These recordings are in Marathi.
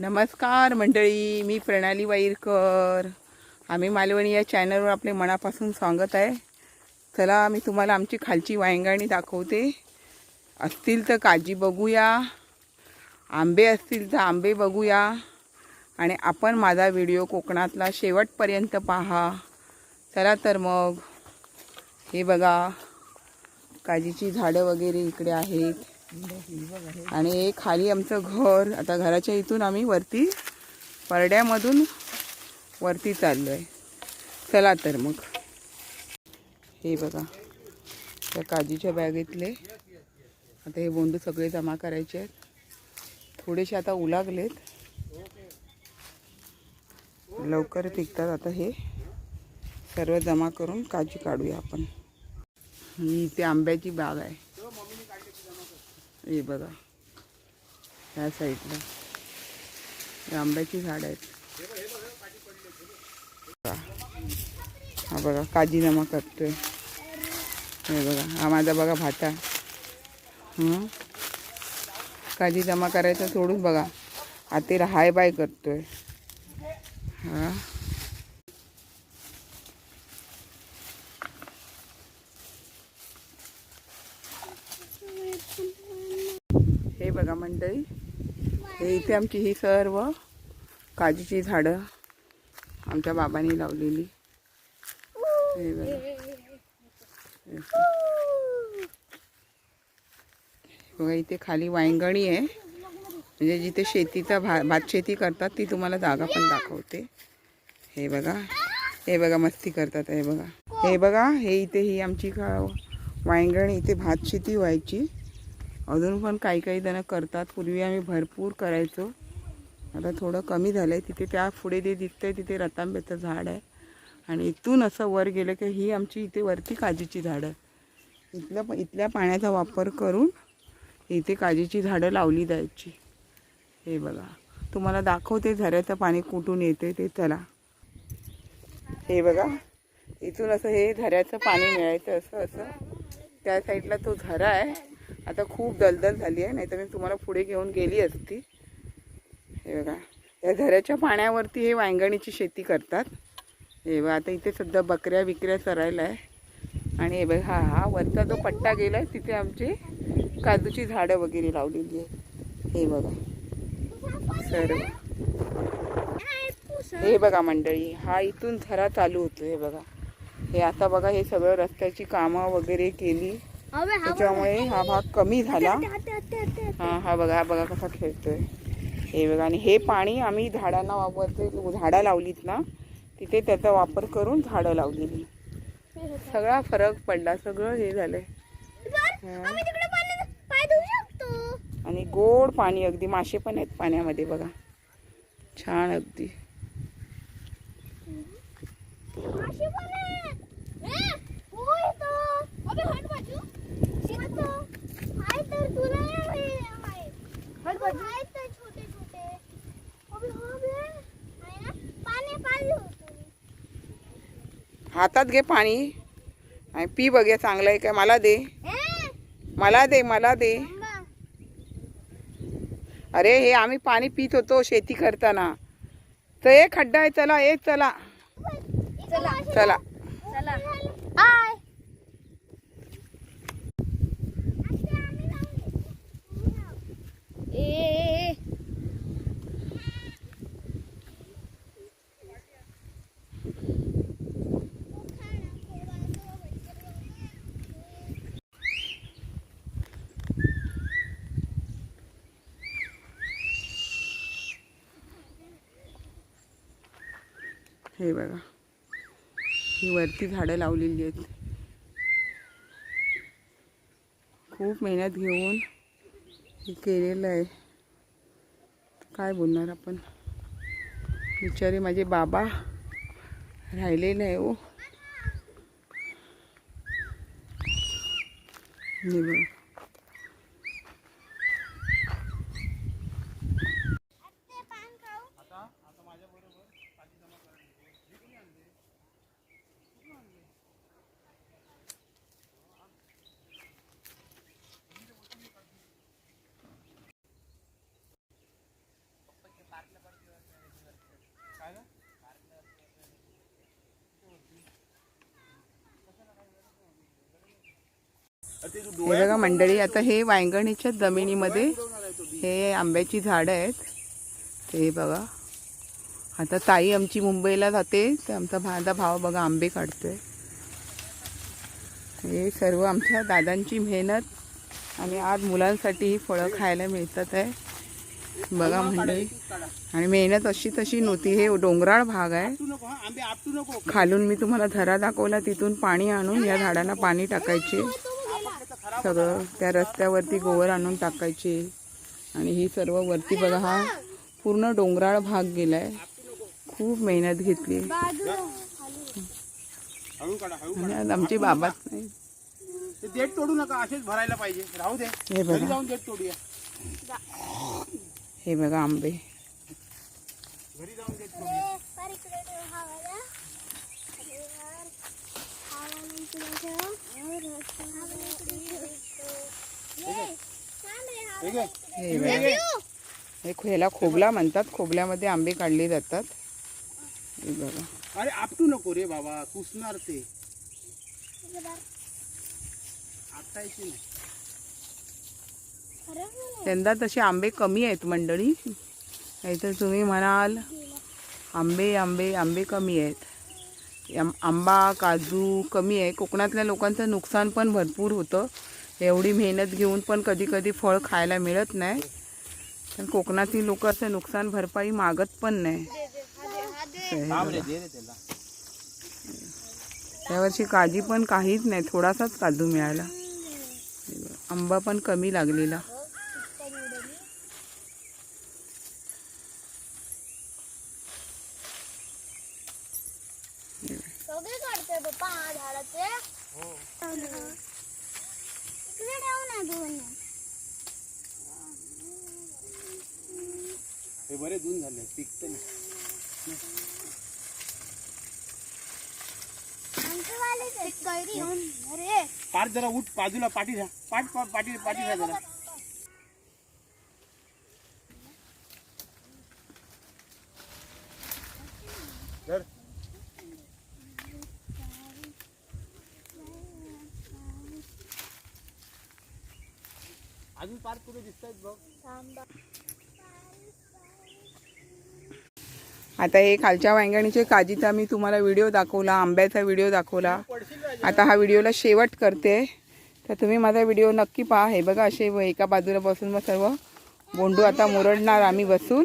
नमस्कार मंडळी मी प्रणाली वाईरकर. आम्ही मालवणी या चॅनलवर आपले मनापासून स्वागत आहे. चला मी तुम्हाला आमची खालची वायंगाणी दाखवते. असतील तर काजी बघूया. आंबे असतील तर आंबे बघूया. आणि आपण माझा व्हिडिओ कोकणातला शेवटपर्यंत पहा. चला तर मग. हे बघा. काजीची झाडं वगैरे इकडे आहेत. आणि खाली आमचं घर आता घराच्या इथून आम्ही वरती परड्यामधून वरती चाललो आहे चला तर मग. हे बघा त्या काजीच्या बॅगेतले. आता हे बोंडू सगळे जमा करायचे आहेत. थोडेसे आता उलागलेत. लवकर पिकतात आता हे. सर्व जमा करून काजी काढूया आपण. ही इथे आंब्याची बाग आहे. हे बघा. ह्या साईडला. आंब्याची झाड आहेत. हा बघा काजी जमा करतोय. हे बघा हा माझा बघा भाता हं. काजी जमा करायचं सोडून बघा. आता हाय बाय करतोय. हा? बघा मंडळी. हे इथे आमची ही सर्व काजूची झाडं आमच्या बाबांनी लावलेली. हे बघा. बघा इथे खाली वांगणी आहे. म्हणजे जिथे शेतीचा भा भात शेती करतात ती तुम्हाला जागा पण दाखवते. हे बघा. हे बघा मस्ती करतात हे बघा. हे बघा हे इथे ही आमची का वांगणी इथे भात शेती व्हायची. अजून पण काही काही जण करतात. पूर्वी आम्ही भरपूर करायचो. आता थोडं कमी झालं आहे तिथे त्या पुढे जे दिसतंय तिथे रतांब्याचं झाड आहे. आणि इथून असं वर गेलं की ही आमची इथे वरती काजीची झाडं इथल्या इथल्या पाण्याचा वापर करून इथे काजीची झाडं लावली जायची. हे बघा. तुम्हाला दाखवते झऱ्याचं पाणी कुठून येते ते चला. हे बघा. इथून असं हे झऱ्याचं पाणी मिळायचं असं असं. त्या साईडला तो झरा आहे. आता खूप दलदल झाली आहे नाही तर मी तुम्हाला पुढे घेऊन गेली असती. हे बघा या झऱ्याच्या पाण्यावरती हे वांगणीची शेती करतात. हे बघा आता इथे सध्या बकऱ्या बिकऱ्या चरायला आहे. आणि हे बघा हा हा वरचा जो पट्टा गेला आहे तिथे आमची काजूची झाडं वगैरे लावलेली आहे हे बघा. सर्व हे बघा मंडळी हा इथून झरा चालू होतो हे बघा. हे आता बघा हे सगळं रस्त्याची कामं वगैरे केली. त्याच्यामुळे हा भाग कमी झाला. हा हा बघा हा बघा कसा खेळतोय. हे बघा आणि हे पाणी आम्ही झाडांना वापरतो झाडं लावलीत ना तिथे त्याचा वापर करून झाडं लावलेली सगळा फरक पडला सगळं हे झालंय. आणि गोड पाणी अगदी मासे पण आहेत पाण्यामध्ये बघा. छान अगदी. हातात घे पाणी. आणि पी बघे चांगलं आहे काय मला दे. मला दे मला दे. अरे हे आम्ही पाणी पित होतो शेती करताना. तर एक खड्डा आहे चला एक चला चला हाय ए हे बघा. ही वरती झाडं लावलेली आहेत. खूप मेहनत घेऊन हे केलेलं आहे. काय बोलणार आपण? बिचारे माझे बाबा राहिलेले आहे हो. बघा. हे बघा मंडळी आता हे वांगणीच्या जमिनीमध्ये हे आंब्याची झाडं आहेत. ते बघा. आता ताई आमची मुंबईला जाते तर आमचा भादा भाव बघा आंबे काढतोय. हे सर्व आमच्या दादांची मेहनत आणि आज मुलांसाठी ही फळं खायला मिळतात आहे. बघा मंडळी. आणि मेहनत अशी तशी नव्हती. हे डोंगराळ भाग आहे. खालून मी तुम्हाला धरा दाखवला तिथून पाणी आणून या झाडांना पाणी टाकायचे. सगळं त्या रस्त्यावरती गोवर आणून टाकायचे. आणि ही सर्व वरती बघा हा पूर्ण डोंगराळ भाग गेलाय. खूप मेहनत घेतली. आणि आमचे बाबाच नाही. देठ तोडू नका असेच भरायला पाहिजे. राहू दे. हे बघा. जाऊन देठ तोडूया. हे बघा आंबे. घरी जाऊन देठ तोडूया ठीक आहे हे ह्याला खोबला म्हणतात. खोबल्यामध्ये आंबे काढले जातात. बघा. अरे आपटू नको रे बाबा. कुसणार ते. यंदा तसे आंबे कमी आहेत मंडळी. नाहीतर तुम्ही म्हणाल आंबे आंबे आंबे कमी आहेत. आंबा काजू कमी आहे. कोकणातल्या लोकांचं नुकसान पण भरपूर होतं. एवढी मेहनत घेऊन पण कधी कधी फळ खायला मिळत नाही. पण कोकणातील लोक असं नुकसान भरपाई मागत पण नाही. असं काजी पण काहीच नाही थोडासाच काजू मिळाला. आंबा पण कमी लागलेला सगळे काढतोय पप्पा हा झाडाचे इकडे ठेव ना दोन हे बरे दून झाले पिकत नाही. पाठ जरा उठ बाजूला पाठी घ्या. पाठ पाठ पाठी पाठी घ्या जरा. धर. अजून पार्क कुठे दिसत आता हे खालच्या वांगणीचे काजीचा मी तुम्हाला व्हिडिओ दाखवला आंब्याचा व्हिडिओ दाखवला. आता हा व्हिडिओला शेवट करते. तर तुम्ही माझा व्हिडिओ नक्की पहा. हे बघा असे एका बाजूला बसून मग सर्व बोंडू आता मुरडणार आम्ही बसून.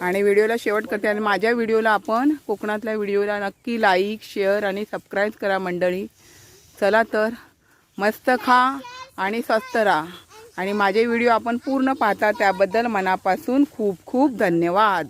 आणि व्हिडिओला शेवट करते. आणि माझ्या व्हिडिओला आपण कोकणातल्या व्हिडिओला नक्की लाईक शेअर आणि सबस्क्राईब करा मंडळी. चला तर मस्त खा आणि स्वस्त राहा. आणि माझे व्हिडिओ आपण पूर्ण पाहता त्याबद्दल मनापासून खूप खूप धन्यवाद.